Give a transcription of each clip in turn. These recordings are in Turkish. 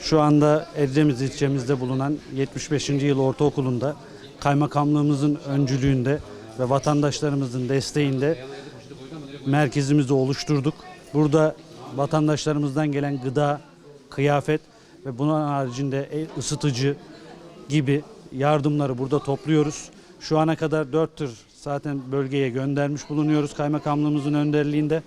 Şu anda Edremit ilçemizde bulunan 75. yıl ortaokulunda kaymakamlığımızın öncülüğünde ve vatandaşlarımızın desteğinde merkezimizi oluşturduk. Burada vatandaşlarımızdan gelen gıda, kıyafet ve bunun haricinde ısıtıcı gibi yardımları burada topluyoruz. Şu ana kadar 4 tır zaten bölgeye göndermiş bulunuyoruz kaymakamlığımızın önderliğinde.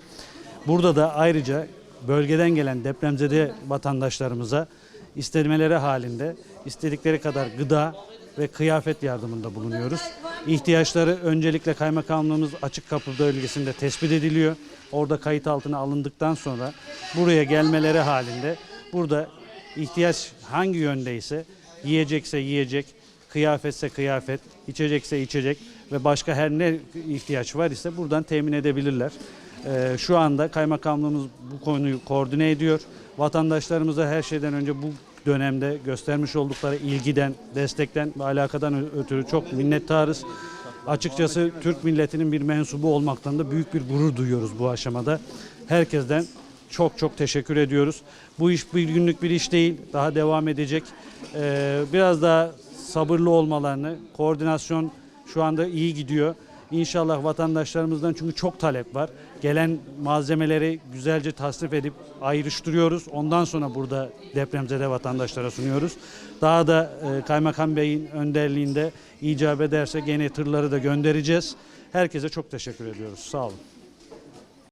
Burada da ayrıca bölgeden gelen depremzede vatandaşlarımıza istemeleri halinde istedikleri kadar gıda ve kıyafet yardımında bulunuyoruz. İhtiyaçları öncelikle kaymakamlığımız açık kapı bölgesinde tespit ediliyor. Orada kayıt altına alındıktan sonra buraya gelmeleri halinde burada ihtiyaç hangi yöndeyse yiyecekse yiyecek, kıyafetse kıyafet, içecekse içecek ve başka her ne ihtiyaç var ise buradan temin edebilirler. Ee, şu anda kaymakamlığımız bu konuyu koordine ediyor. Vatandaşlarımıza her şeyden önce bu dönemde göstermiş oldukları ilgiden, destekten ve alakadan ötürü çok minnettarız. Açıkçası Türk milletinin bir mensubu olmaktan da büyük bir gurur duyuyoruz bu aşamada. Herkesten çok çok teşekkür ediyoruz. Bu iş bir günlük bir iş değil, daha devam edecek. Ee, biraz daha sabırlı olmalarını, koordinasyon şu anda iyi gidiyor. İnşallah vatandaşlarımızdan çünkü çok talep var. Gelen malzemeleri güzelce tasnif edip ayrıştırıyoruz. Ondan sonra burada depremzede vatandaşlara sunuyoruz. Daha da e, Kaymakam Bey'in önderliğinde icap ederse gene tırları da göndereceğiz. Herkese çok teşekkür ediyoruz. Sağ olun.